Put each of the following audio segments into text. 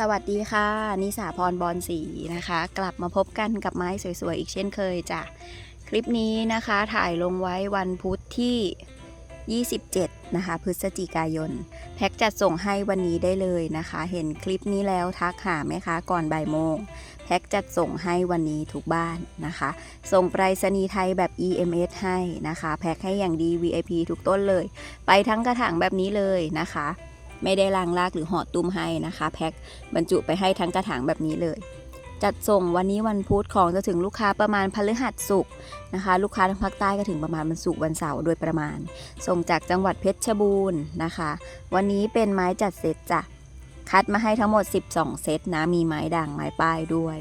สวัสดีค่ะ นิสาพรบอลสีนะคะ กลับมาพบกันกับไม้สวยๆ อีกเช่นเคยจ้ะ คลิปนี้นะคะถ่ายลงไว้วันพุธที่ 27 นะคะ พฤศจิกายน แพ็กจัดส่งให้วันนี้ได้เลยนะคะ เห็นคลิปนี้แล้วทักหาไหมคะก่อนบ่ายโมง แพ็กจัดส่งให้วันนี้ทุกบ้านนะคะ ส่งไปรษณีย์ไทยแบบ EMS ให้นะคะ แพ็กให้อย่างดี VIP ทุกต้นเลย ไปทั้งกระถางแบบนี้เลยนะคะ ไม่ได้ลางลากหรือห่อตุ้มให้นะคะ แพ็คบรรจุไปให้ทั้งกระถางแบบนี้เลย จัดส่งวันนี้วันพุธของจะถึงลูกค้าประมาณพฤหัสศุกร์นะคะ ลูกค้าทางภาคใต้ก็ถึงประมาณวันศุกร์วันเสาร์โดยประมาณ ส่งจากจังหวัดเพชรบูรณ์นะคะ วันนี้เป็นไม้จัดเซตจ้ะคัดมาให้ทั้งหมด 12 เซตนะ มีไม้ด่างไม้ป้ายด้วย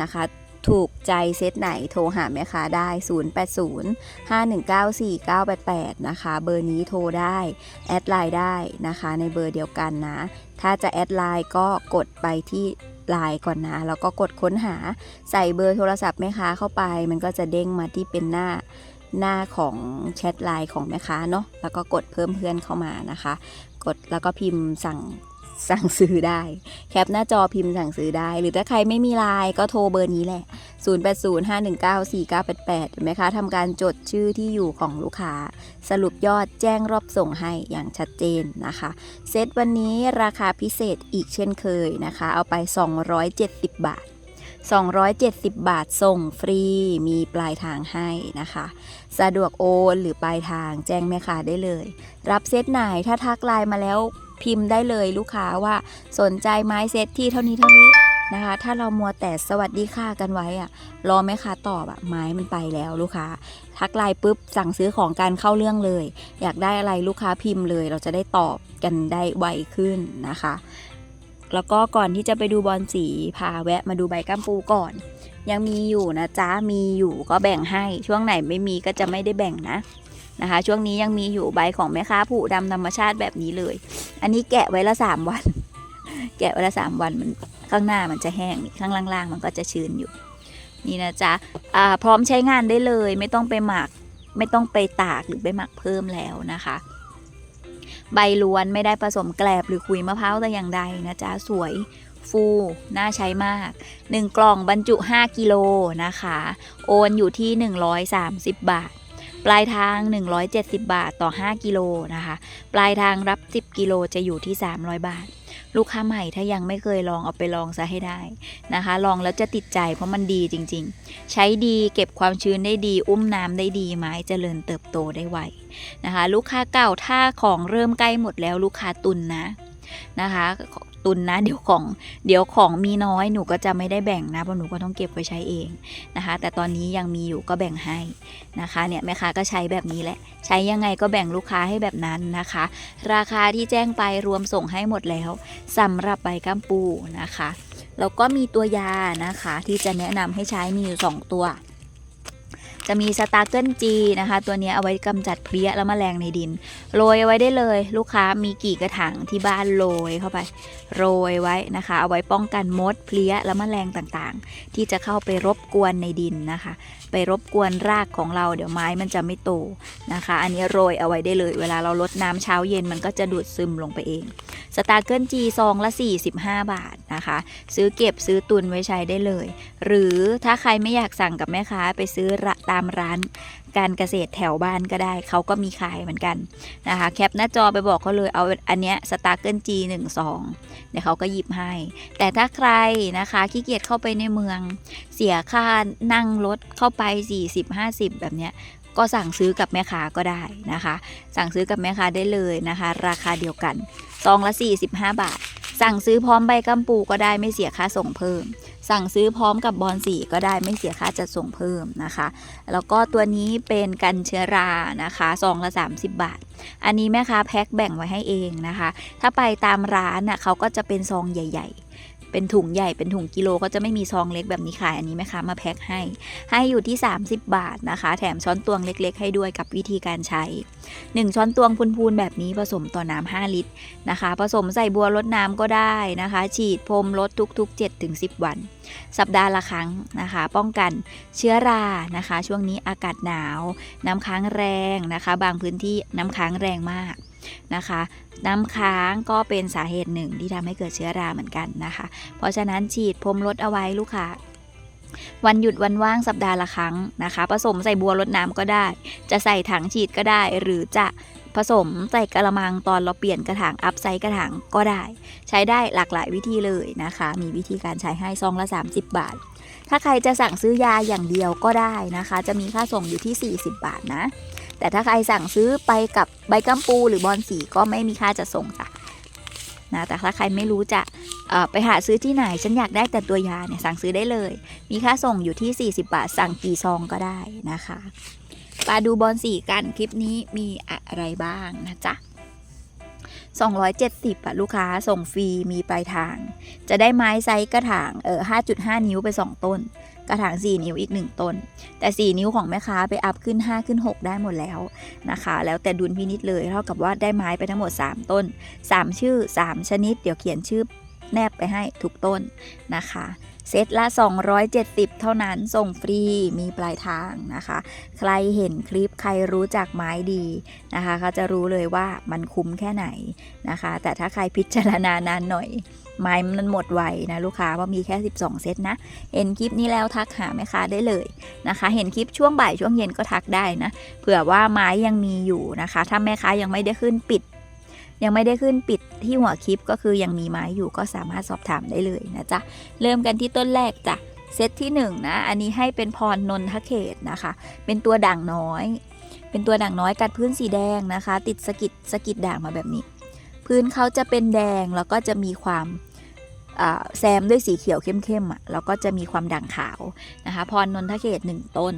นะคะ ถูกใจเซตไหนโทรหาแม่ค้าได้ 0805194988 นะคะ เบอร์นี้โทรได้ แอดไลน์ได้นะคะ ในเบอร์เดียวกันนะ ถ้าจะแอดไลน์ก็กดไปที่ไลน์ก่อนนะ แล้วก็กดค้นหาใส่เบอร์โทรศัพท์แม่ค้าเข้าไป มันก็จะเด้งมาที่เป็นหน้าหน้าของแชทไลน์ของแม่ค้าเนาะแล้วก็กดเพิ่มเพื่อนเข้ามานะคะ กดแล้วก็พิมพ์สั่ง สั่งซื้อได้ แคปหน้าจอพิมพ์สั่งซื้อได้ หรือถ้าใครไม่มีไลน์ก็โทรเบอร์นี้แหละ 0805194988เห็นไหมคะทำการจดชื่อที่อยู่ของลูกค้า สรุปยอดแจ้งรอบส่งให้อย่างชัดเจนนะคะ เซตวันนี้ราคาพิเศษอีกเช่นเคยนะคะ เอาไป 270 บาท 270 บาทส่งฟรี มีปลายทางให้นะคะ สะดวกโอนหรือปลายทางแจ้งแม่ค้าได้เลย รับเซตไหนถ้าทักไลน์มาแล้ว พิมพ์ได้เลยลูกค้าว่าสนใจไม้เซตที่เท่านี้เท่านี้นะคะ ถ้าเรามัวแต่สวัสดีค่ากันไว้อะรอแม่ค้าตอบอะไม้มันไปแล้วลูกค้า ทักไลน์ปุ๊บสั่งซื้อของการเข้าเรื่องเลย อยากได้อะไรลูกค้าพิมพ์เลย เราจะได้ตอบกันได้ไวขึ้นนะคะ แล้วก็ก่อนที่จะไปดูบอลสีพาแวะมาดูใบกัมปูก่อน ยังมีอยู่นะจ๊ะมีอยู่ก็แบ่งให้ช่วงไหนไม่มีก็จะไม่ได้แบ่งนะ นะคะ ช่วงนี้ยังมีอยู่ใบของแม่ค้าผู้ดำธรรมชาติแบบนี้เลย อันนี้แกะไว้ละสามวัน แกะไว้ละสามวันมันข้างหน้ามันจะแห้งนี่ข้างล่างๆมันก็จะชื้นอยู่ นี่นะจ๊ะพร้อมใช้งานได้เลย ไม่ต้องไปหมัก ไม่ต้องไปตากหรือไปหมักเพิ่มแล้วนะคะ ใบล้วนไม่ได้ผสมแกลบหรือขุยมะพร้าวแต่อย่างใดนะจ๊ะสวยฟูน่าใช้มาก 1 กล่องบรรจุ 5 กิโลนะคะ โอนอยู่ที่ 130 บาท ปลายทาง 170 บาทต่อ 5 กิโลนะคะ ปลายทางรับ 10 กิโลจะอยู่ที่ 300 บาท ลูกค้าใหม่ถ้ายังไม่เคยลองเอาไปลองซะให้ได้นะคะ ลองแล้วจะติดใจเพราะมันดีจริงๆ ใช้ดีเก็บความชื้นได้ดี อุ้มน้ำได้ดีไม้เจริญเติบโตได้ไวนะคะ ลูกค้าเก่าถ้าของเริ่มใกล้หมดแล้วลูกค้าตุนนะนะคะ ตุนนะ เดี๋ยวของเดี๋ยวของมีน้อยหนูก็จะไม่ได้แบ่งนะเพราะหนูก็ต้องเก็บไว้ใช้เองนะคะ แต่ตอนนี้ยังมีอยู่ก็แบ่งให้นะคะเนี่ยแม่ค้าก็ใช้แบบนี้แหละ ใช้ยังไงก็แบ่งลูกค้าให้แบบนั้นนะคะ ราคาที่แจ้งไปรวมส่งให้หมดแล้วสำหรับใบกัมปูนะคะแล้วก็มีตัวยานะคะที่จะแนะนำให้ใช้มีอยู่ 2 ตัว จะมีสตาร์เกิลจีนะคะ ตัวนี้เอาไว้กำจัดเพลี้ยและแมลงในดิน โรยเอาไว้ได้เลย ลูกค้ามีกี่กระถางที่บ้านโรยเข้าไป โรยไว้นะคะ เอาไว้ป้องกันมดเพลี้ยและแมลงต่างๆ ที่จะเข้าไปรบกวนในดินนะคะ ไปรบกวนรากของเราเดี๋ยวไม้มันจะไม่โตนะคะ อันนี้โรยเอาไว้ได้เลย เวลาเราลดน้ำเช้าเย็นมันก็จะดูดซึมลงไปเองสตาร์เกิลจีซองละ 45 บาทนะคะ ซื้อเก็บซื้อตุนไว้ใช้ได้เลย หรือถ้าใครไม่อยากสั่งกับแม่ค้าไปซื้อระตามร้านการเกษตรแถวบ้านก็ได้ เขาก็มีขายเหมือนกันนะคะ แคปหน้าจอไปบอกเขาเลยเอาอันเนี้ยสตาร์เกิลจีหนึ่งซองเดี๋ยวเขาก็หยิบให้ แต่ถ้าใครนะคะขี้เกียจเข้าไปในเมือง เสียค่านั่งรถเข้าไป 40-50 แบบเนี้ยก็สั่งซื้อกับแม่ค้าก็ได้นะคะ สั่งซื้อกับแม่ค้าได้เลยนะคะ ราคาเดียวกันซองละ 45 บาท สั่งซื้อพร้อมใบกัมปูก็ได้ไม่เสียค่าส่งเพิ่ม สั่งซื้อพร้อมกับบอลสีก็ได้ไม่เสียค่าจัดส่งเพิ่มนะคะ แล้วก็ตัวนี้เป็นกันเชื้อรานะคะซองละ 30 บาท อันนี้แม่ค้าแพ็คแบ่งไว้ให้เองนะคะ ถ้าไปตามร้านน่ะเขาก็จะเป็นซองใหญ่ ๆ เป็นถุงใหญ่เป็นถุงกิโลก็จะไม่มีซองเล็กแบบนี้ขายอันนี้แม่ค้ามาแพ็คให้ ให้อยู่ที่ 30 บาทนะคะ แถมช้อนตวงเล็ก ๆ ให้ด้วยกับวิธีการใช้ 1 ช้อนตวงพูนๆแบบนี้ผสมต่อน้ำ5ลิตรนะคะ ผสมใส่บัวรดน้ำก็ได้นะคะ ฉีดพรมลดทุก ๆ 7-10 วัน สัปดาห์ละครั้งนะคะ ป้องกันเชื้อรานะคะ ช่วงนี้อากาศหนาว น้ำค้างแรงนะคะ บางพื้นที่น้ำค้างแรงมาก นะคะน้ำค้างก็เป็นสาเหตุหนึ่งที่ทำให้เกิดเชื้อราเหมือนกันนะคะ เพราะฉะนั้นฉีดพรมลดเอาไว้ลูกค้าวันหยุดวันว่างสัปดาห์ละครั้งนะคะ ผสมใส่บัวรดน้ำก็ได้ จะใส่ถังฉีดก็ได้ หรือจะผสมใส่กระมังตอนเราเปลี่ยนกระถางอัพไซส์กระถางก็ได้ ใช้ได้หลากหลายวิธีเลยนะคะ มีวิธีการใช้ให้ซองละ 30 บาท ถ้าใครจะสั่งซื้อยาอย่างเดียวก็ได้นะคะ จะมีค่าส่งอยู่ที่ 40 บาทนะ แต่ถ้าใครสั่งซื้อไปกับใบกัมปูหรือบอลสีก็ไม่มีค่าจะส่งจ้ะนะแต่ถ้าใครไม่รู้จะไปหาซื้อที่ไหน ฉันอยากได้แต่ตัวยาเนี่ยสั่งซื้อได้เลย มีค่าส่งอยู่ที่ 40 บาท สั่งกี่ซองก็ได้นะคะมาดูบอลสีกันคลิปนี้มีอะไรบ้างนะจ๊ะ 270อะลูกค้าส่งฟรีมีปลายทาง จะได้ไม้ไซส์กระถางเออ5.5 นิ้วไป 2 ต้น กระถาง 4 นิ้วอีก 1 ต้น แต่ 4 นิ้วของแม่ค้าไปอัพขึ้น 5 ขึ้น 6 ได้หมดแล้วนะคะ แล้วแต่ดุลพินิษเลยเท่ากับว่าได้ไม้ไปทั้งหมด 3 ต้น 3 ชื่อ 3 ชนิด เดี๋ยวเขียนชื่อแนบไปให้ทุกต้นนะคะ เซตละ 270 เท่านั้นส่งฟรีมีปลายทางนะคะ ใครเห็นคลิปใครรู้จักไม้ดีนะคะเขาจะรู้เลยว่ามันคุ้มแค่ไหนนะคะ แต่ถ้าใครพิจารณานานหน่อยไม้มันหมดไวนะลูกค้าว่ามีแค่ 12 เซตนะ เห็นคลิปนี้แล้วทักหาแม่ค้าได้เลยนะคะ เห็นคลิปช่วงบ่ายช่วงเย็นก็ทักได้นะ เผื่อว่าไม้ยังมีอยู่นะคะ ถ้าแม่ค้ายังไม่ได้ขึ้นปิด ยังไม่ได้ขึ้นปิดที่หัวคลิปก็คือยังมีไม้อยู่ก็สามารถสอบถามได้เลยนะจ๊ะ เริ่มกันที่ต้นแรกจ้ะเซตที่1นงนะ อันนี้ให้เป็นพรนนทเขตนะคะ เป็นตัวด่างน้อย เป็นตัวด่างน้อยกัดพื้นสีแดงนะคะ ติดสกิดสกิดด่างมาแบบนี้ พื้นเขาจะเป็นแดงแล้วก็จะมีความแซมด้วยสีเขียวเข้มๆอะแล้วก็จะมีความด่างขาวนะคะพรนนทเขตหนึ่งต้น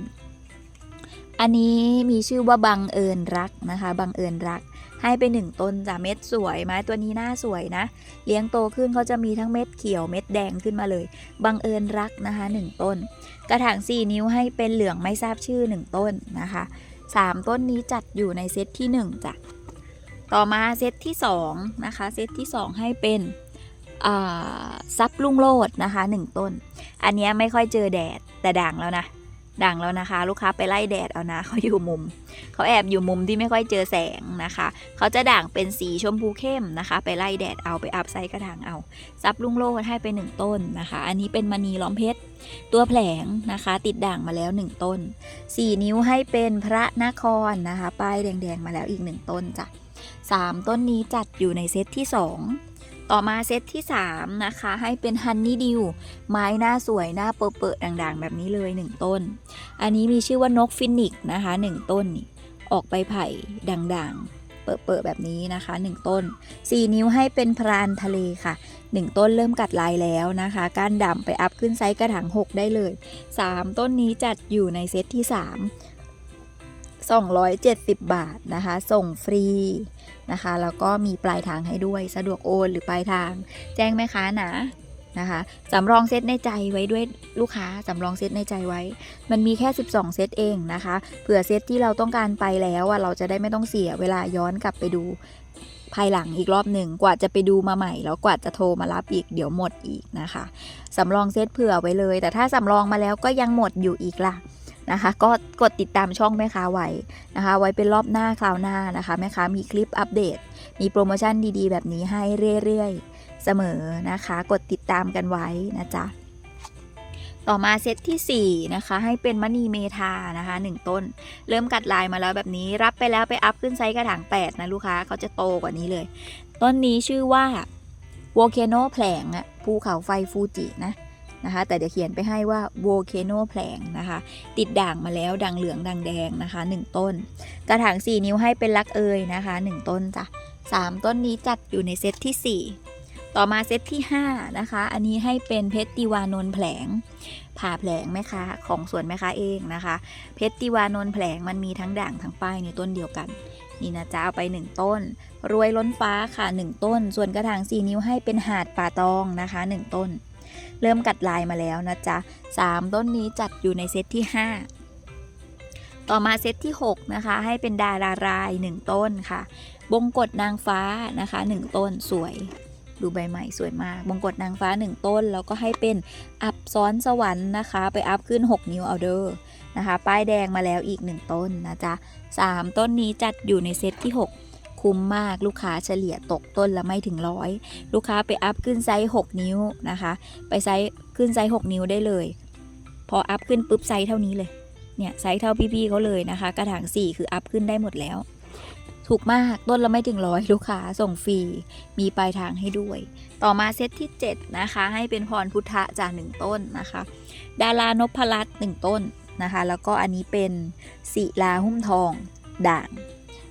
อันนี้มีชื่อว่าบังเอิญรักนะคะ บังเอิญรัก ให้ไปหนึ่งต้นจ้ะเม็ดสวยไม้ตัวนี้หน้าสวยนะ เลี้ยงโตขึ้นเขาจะมีทั้งเม็ดเขียวเม็ดแดงขึ้นมาเลย บังเอิญรักนะคะหนึ่งต้น กระถาง 4 นิ้วให้เป็นเหลืองไม่ทราบชื่อ 1 ต้นนะคะ 3 ต้นนี้จัดอยู่ในเซตที่ 1จ้ะต่อมาเซตที่2นะคะเซตที่ 2 ให้เป็นซับลุงโลดนะคะ 1 ต้น อันนี้ไม่ค่อยเจอแดดแต่ด่างแล้วนะ ด่างแล้วนะคะ ลูกค้าไปไล่แดดเอานะเขาอยู่มุมเขาแอบอยู่มุมที่ไม่ค่อยเจอแสงนะคะเขาจะด่างเป็นสีชมพูเข้มนะคะ ไปไล่แดดเอาไปอัพไซส์กระถางเอาซับลุงโลดให้ไป 1 ต้นนะคะ อันนี้เป็นมณีล้อมเพชรตัวแผลงนะคะ ติดด่างมาแล้ว 1 ต้น 4 นิ้วให้เป็นพระนครนะคะ ป้ายแดงๆมาแล้วอีก 1 ต้นจ้ะ3ต้นนี้จัดอยู่ในเซตที่ 2 ต่อมาเซตที่ 3 นะคะ ให้เป็นฮันนี่ดิวไม้หน้าสวยหน้าเปอะๆด่างๆ แบบนี้เลย 1 ต้น อันนี้มีชื่อว่านกฟินิกซ์นะคะ 1 ต้นออกไปไผ่ด่างๆ เปอะๆแบบนี้นะคะ 1 ต้น 4 นิ้วให้เป็นพรานทะเลค่ะ 1 ต้นเริ่มกัดลายแล้วนะคะก้านดำไปอัพขึ้นไซส์กระถาง6 ได้เลย 3 ต้นนี้จัดอยู่ในเซตที่ 3 270 บาทนะคะ ส่งฟรีนะคะ แล้วก็มีปลายทางให้ด้วย สะดวกโอนหรือปลายทาง แจ้งแม่ค้านะนะคะสำรองเซตในใจไว้ด้วยลูกค้าสำรองเซตในใจไว้ มันมีแค่ 12 เซตเองนะคะเผื่อเซตที่เราต้องการไปแล้วอะเราจะได้ไม่ต้องเสียเวลาย้อนกลับไปดูภายหลังอีกรอบหนึ่งกว่าจะไปดูมาใหม่ แล้วกว่าจะโทรมารับอีกเดี๋ยวหมดอีกนะคะสำรองเซตเผื่อไว้เลย แต่ถ้าสำรองมาแล้วก็ยังหมดอยู่อีกล่ะ นะคะ ก็กดติดตามช่องแม่ค้าไว้นะคะ ไว้เป็นรอบหน้าคราวหน้านะคะ แม่ค้ามีคลิปอัปเดต มีโปรโมชั่นดีๆ แบบนี้ให้เรื่อยๆ เสมอนะคะ กดติดตามกันไว้นะจ๊ะต่อมาเซตที่4นะคะให้เป็นมณีเมทานะคะ 1 ต้น เริ่มกัดลายมาแล้วแบบนี้รับไปแล้วไปอัพขึ้นไซส์กระถาง 8 นะลูกค้าเขาจะโตกว่านี้เลย ต้นนี้ชื่อว่า Volcano แผลงอะภูเขาไฟฟูจินะ นะคะ แต่เดี๋ยวเขียนไปให้ว่า Volcano แผลงนะคะ ติดด่างมาแล้วด่างเหลืองด่างแดงนะคะ 1 ต้น กระถาง 4 นิ้วให้เป็นลักเอยนะคะ 1 ต้นจ้ะ3 ต้นนี้จัดอยู่ในเซตที่ 4 ต่อมาเซตที่ 5 นะคะ อันนี้ให้เป็นเพชรติวานน์แผลงผ่าแผลงแม่ค้าของสวนแม่ค้าเองนะคะ เพชรติวานน์แผลงมันมีทั้งด่างทั้งป้ายในต้นเดียวกันนี่นะจ๊ะเอาไป 1 ต้น รวยล้นฟ้าค่ะ 1 ต้น ส่วนกระถาง 4 นิ้วให้เป็นหาดป่าตองนะคะ 1 ต้น เริ่มกัดลายมาแล้วนะจ๊ะ3ต้นนี้จัดอยู่ในเซตที่ 5 ต่อมาเซตที่ 6 นะคะ ให้เป็นดาราราย 1 ต้นค่ะ บงกฎนางฟ้านะคะ 1 ต้นสวยดูใบใหม่สวยมาก บงกฎนางฟ้า 1 ต้น แล้วก็ให้เป็นอับซ้อนสวรรค์นะคะ ไปอัพขึ้น 6 นิ้วเอาเดอร์นะคะ ป้ายแดงมาแล้วอีก 1 ต้นนะจ๊ะ 3 ต้นนี้จัดอยู่ในเซตที่ 6 คุ้มมากลูกค้าเฉลี่ยตกต้นละไม่ถึงร้อยลูกค้าไปอัพขึ้นไซส์6นิ้วนะคะ ไปไซส์ขึ้นไซส์6นิ้วได้เลย พออัพขึ้นปุ๊บไซส์เท่านี้เลยเนี่ยไซส์เท่าพี่ๆเขาเลยนะคะ กระถาง4คืออัพขึ้นได้หมดแล้ว ถูกมากต้นละไม่ถึงร้อยลูกค้าส่งฟรีมีปลายทางให้ด้วย ต่อมาเซตที่ 7 นะคะ ให้เป็นพรพุทธะจากหนึ่งต้นนะคะ ดารานพรัตน์หนึ่งต้นนะคะ แล้วก็อันนี้เป็นศิลาหุ้มทองด่าง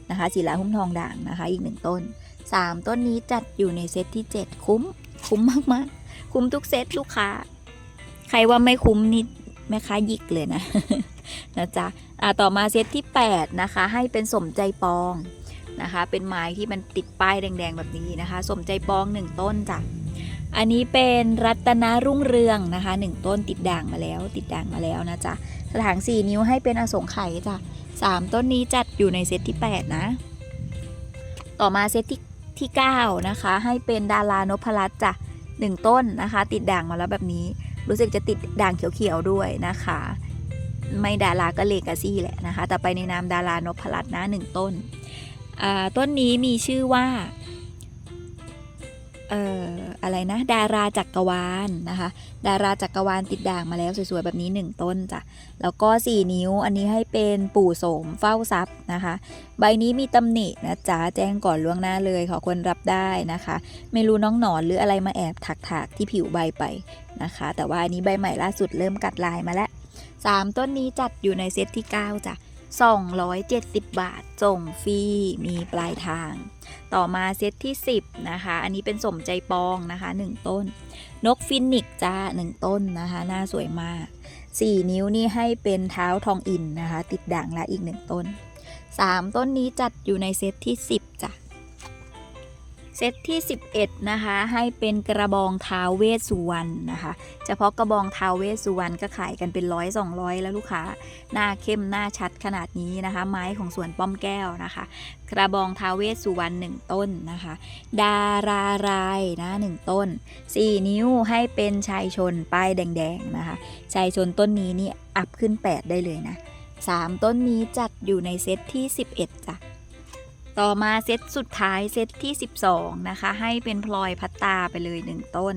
นะคะศิลาหุ้มทองด่างนะคะ อีกหนึ่งต้น 3 ต้นนี้จัดอยู่ในเซตที่ 7 คุ้ม คุ้มมากๆ คุ้มทุกเซตลูกค้า ใครว่าไม่คุ้มนี่แม่ค้าหยิกเลยนะนะจ๊ะอะต่อมาเซตที่ 8 นะคะ ให้เป็นสมใจปองนะคะ เป็นไม้ที่มันติดป้ายแดง ๆ แบบนี้นะคะ สมใจปอง 1 ต้นจ้ะอันนี้เป็นรัตนารุ่งเรืองนะคะ 1 ต้นติดด่างมาแล้ว ติดด่างมาแล้วนะจ๊ะ กระถาง 4 นิ้วให้เป็นอสงไขยจ้ะ3 ต้นนี้จัดอยู่ในเซตที่ 8 นะ ต่อมาเซตที่ที่ 9 นะคะ ให้เป็นดารานพรัตน์จ้ะ1ต้นนะคะ ติดด่างมาแล้วแบบนี้ รู้สึกจะติดด่างเขียวๆด้วยนะคะ ไม่ดาราก็เลกาซี่แหละนะคะ แต่ไปในนามดารานพรัตน์นะหนึ่งต้นอ่าต้นนี้มีชื่อว่า เอ่ออะไรนะ ดาราจักรวาลนะคะ ดาราจักรวาลติดด่างมาแล้วสวยๆแบบนี้ 1 ต้นจ้ะแล้วก็ 4 นิ้วอันนี้ให้เป็นปู่โสมเฝ้าทรัพย์นะคะ ใบนี้มีตำหนินะจ๊ะแจ้งก่อนล่วงหน้าเลยขอคนรับได้นะคะ ไม่รู้น้องหนอนหรืออะไรมาแอบถักๆที่ผิวใบไปนะคะ แต่ว่าอันนี้ใบใหม่ล่าสุดเริ่มกัดลายมาแล้ว 3 ต้นนี้จัดอยู่ในเซตที่ 9จ้ะ 270 บาทส่งฟรีมีปลายทาง ต่อมาเซตที่ 10 นะคะ อันนี้เป็นสมใจปองนะคะ 1 ต้น นกฟินิกซ์จ้า 1 ต้นนะคะ หน้าสวยมาก 4 นิ้วนี่ให้เป็นเท้าทองอินนะคะ ติดด่างและอีก 1 ต้น 3 ต้นนี้จัดอยู่ในเซตที่ 10 เซตที่ 11 นะคะ ให้เป็นกระบองท้าวเวสสุวรรณนะคะเฉพาะกระบองท้าวเวสสุวรรณก็ขายกันเป็นร้อยสองร้อยแล้วลูกค้า หน้าเข้มหน้าชัดขนาดนี้นะคะ ไม้ของสวนป้อมแก้วนะคะ กระบองท้าวเวสสุวรรณหนึ่งต้นนะคะ ดารารายนะหนึ่งต้น 4 นิ้วให้เป็นชายชนป้ายแดงๆนะคะชายชนต้นนี้นี่อัพขึ้น 8 ได้เลยนะ 3 ต้นนี้จัดอยู่ในเซตที่ 11จ้ะ ต่อมาเซตสุดท้ายเซตที่ 12 นะคะ ให้เป็นพลอยพัตตาไปเลย 1 ต้น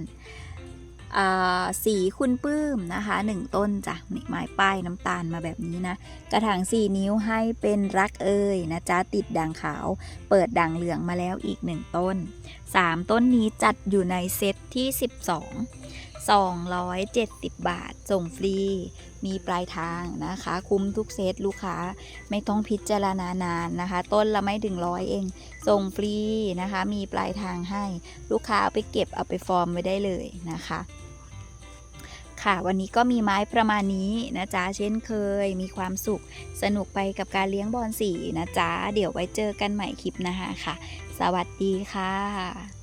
สีคุณปื้มนะคะ 1 ต้นจ้ะนี่ไม้ป้ายน้ำตาลมาแบบนี้นะ กระถาง 4 นิ้วให้เป็นรักเอ่ยนะจ๊ะ ติดด่างขาว เปิดด่างเหลืองมาแล้วอีก 1 ต้น 3 ต้นนี้จัดอยู่ในเซตที่ 12 270 บาท ส่งฟรี มีปลายทางนะคะ คุ้มทุกเซตลูกค้าไม่ต้องพิจารณานานนะคะ ต้นละไม่ถึงร้อยเอง ส่งฟรีนะคะ มีปลายทางให้ลูกค้าเอาไปเก็บเอาไปฟอร์มไว้ได้เลยนะคะค่ะวันนี้ก็มีไม้ประมาณนี้นะจ๊ะเช่นเคย มีความสุขสนุกไปกับการเลี้ยงบอลสีนะจ๊ะเดี๋ยวไว้เจอกันใหม่คลิปหนะคะค่ะ สวัสดีค่ะ